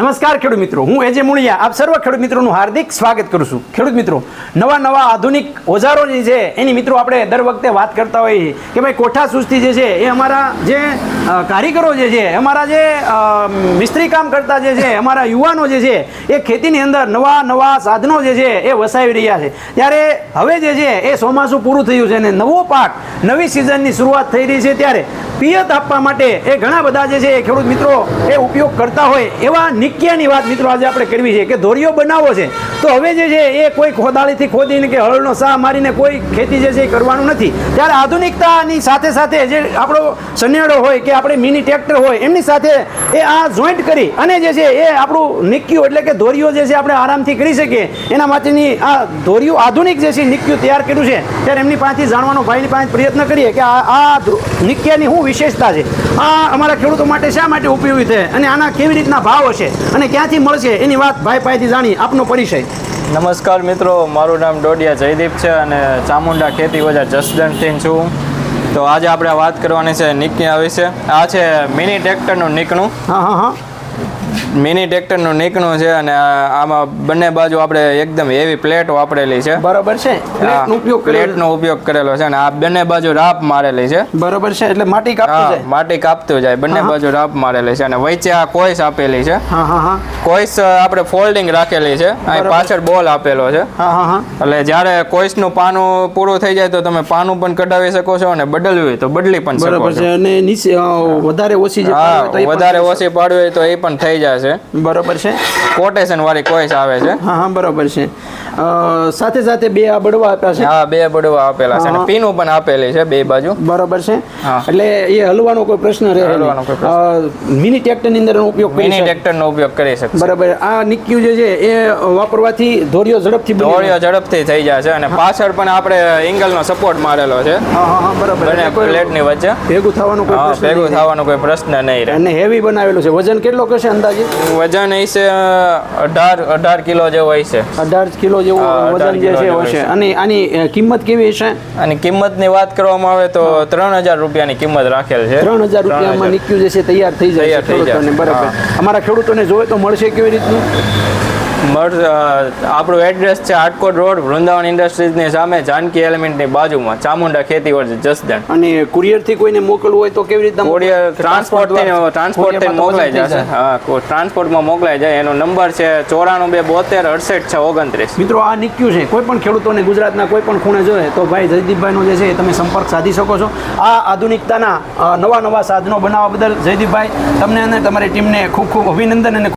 નમસ્કાર ખેડૂત મિત્રો, હું એજે મુળિયા આપ સર્વ ખેડૂત મિત્રોનું હાર્દિક સ્વાગત કરું છું. ખેડૂત મિત્રો, નવા નવા આધુનિક ઓજારો છે એની મિત્રો આપણે દર વખતે વાત કરતા હોઈએ કે ભાઈ કોઠા સુસ્તી જે છે, એ અમારા જે કારીગરો જે છે, અમારા જે મિસ્ત્રી કામ કરતા જે છે, અમારા યુવાનો જે છે, એ ખેતીની અંદર નવા નવા સાધનો જે છે, એ વસાવી રહ્યા છે. ત્યારે હવે જે છે, એ ચોમાસું પૂરું થયું છે અને નવો પાક નવી સિઝનની શરૂઆત થઈ રહી છે ત્યારે પિયત આપવા માટે એ ઘણા બધા જે છે એ ખેડૂત મિત્રો એ ઉપયોગ કરતા હોય એવા નિક્યાની વાત મિત્રો આજે આપણે કરવી છે કે ધોરીઓ બનાવવો છે. તો હવે જે છે એ કોઈ ખોદાળીથી ખોદીને કે હળનો સાહ મારીને કોઈ ખેતી જે છે એ કરવાનું નથી. ત્યારે આધુનિકતાની સાથે સાથે જે આપણો સનેડો હોય કે આપણે મિની ટ્રેક્ટર હોય, એમની સાથે એ આ જોઈન્ટ કરી અને જે છે એ આપણું નિક્યું એટલે કે ધોરીઓ જે છે આપણે આરામથી કરી શકીએ. એના માટેની આ ધોરીઓ આધુનિક જે છે નિક્યું તૈયાર કર્યું છે. ત્યારે એમની પાસેથી જાણવાનો ભાઈની પાસે પ્રયત્ન કરીએ કે આ આ નિક્યાની શું વિશેષતા છે? આ અમારા ખેડૂતો માટે શા માટે ઉપયોગી છે? અને આના કેવી રીતના ભાવ હશે? અને ક્યાંથી મળશે એની વાત ભાઈ પાસેથી જાણી આપનો પરિચય. નમસ્કાર મિત્રો મારું નામ ડોડિયા જયદીપ છે અને ચામુંડા ખેતી બજાર જસદણથી છું. તો આજે આપણે વાત કરવાની છે નિકના વિશે આ છે મિની ટ્રેક્ટરનું નીકણું. હા હા હા. મિની ટ્રેક્ટરનું નીકણું છે અને આમાં બંને બાજુ આપણે એકદમ હેવી પ્લેટ વાપરેલી છે. બરાબર છે. પ્લેટનો ઉપયોગ કરેલો છે. અને આ બંને બાજુ રાપ મારેલી છે. બરાબર છે એટલે માટી કાપતું જાય. માટી કાપતું જાય. બંને બાજુ રાપ મારેલી છે અને વચ્ચે આ કોઈસ આપેલી છે. કોઈસ આપણે ફોલ્ડિંગ રાખેલી છે. અહીં પાછળ બોલ આપેલો છે. એટલે જ્યારે કોઈસનું પાનું પૂરું થઈ જાય તો તમે પાનું પણ કઢાવી શકો છો અને બદલવું હોય તો બદલી પણ શકો છો. અને વધારે ઓછી વધારે ઓછી પાડવી હોય તો એ પણ થઈ જશે છે. બરોબર છે. કોટેશન વાળી કોઈસ આવે છે. હા હા બરોબર છે. સાથે સાથે બે આ બડવા આપ્યા છે. હા બે બડવા આપેલા છે અને. પીનું પણ આપેલી છે બે બાજુ. બરાબર છે. એટલે એ હલવાનો કોઈ પ્રશ્ન રહે મિની ટ્રેક્ટરની અંદર એનો ઉપયોગ કરી મિની ટ્રેક્ટર નો ઉપયોગ કરી શકે બરાબર. આ નિક્યુ જે છે એ વાપરવાથી ધોરિયો ઝડપથી ધોરિયો ઝડપથી થઈ જાય છે અને પાછળ પણ આપણે એંગલનો સપોર્ટ મારેલો છે. હા હા બરાબર. અને પ્લેટની વચ્ચે. ભેગું થવાનું કોઈ પ્રશ્ન ભેગું થવાનું થવાનો કોઈ પ્રશ્ન નહીં રહે. અને હેવી બનાવેલું છે. વજન કેટલો કશે અંદાજે? વજન હશે અઢાર અઢાર કિલો જેવો હશે અઢાર કિલો જેવું હા, 18 વજન જે છે હશે. અને આની કિંમત કેવી હશે? અને કિંમતની વાત કરવામાં આવે તો ત્રણ હજાર રૂપિયાની કિંમત રાખેલ છે. ત્રણ હજાર રૂપિયામાં નિક્યુ જે છે તૈયાર થઈ જાય છે. બરાબર. અમારા ખેડૂતોને જોવે તો મળશે કેવી રીતનું? આપણું એડ્રેસ છે આટકોટ રોડ વૃંદાવન ઇન્ડસ્ટ્રીઝની સામે જાનકી એલિમેન્ટની બાજુમાં ચામુંડા ખેતી વર્જ જસદણ અને કુરિયરથી કોઈને મોકલવું હોય તો કેવી રીતના કુરિયર ટ્રાન્સપોર્ટ? ટ્રાન્સપોર્ટ મોકલાઈ જશે હા ટ્રાન્સપોર્ટમાં મોકલાઈ જાય. એનો નંબર છે ચોરાણું બે બોતેર અડસઠ છ ઓગણત્રીસ. મિત્રો આ નીક્યું છે. કોઈ પણ ખેડૂતોને ગુજરાતના કોઈ પણ ખૂણે જોઈએ તો ભાઈ જયદીપભાઈનો જે છે એ તમે સંપર્ક સાધી શકો છો. આ આધુનિકતાના નવા નવા સાધનો બનાવવા બદલ જયદીપભાઈ તમને અને તમારી ટીમને ખૂબ ખૂબ અભિનંદન અને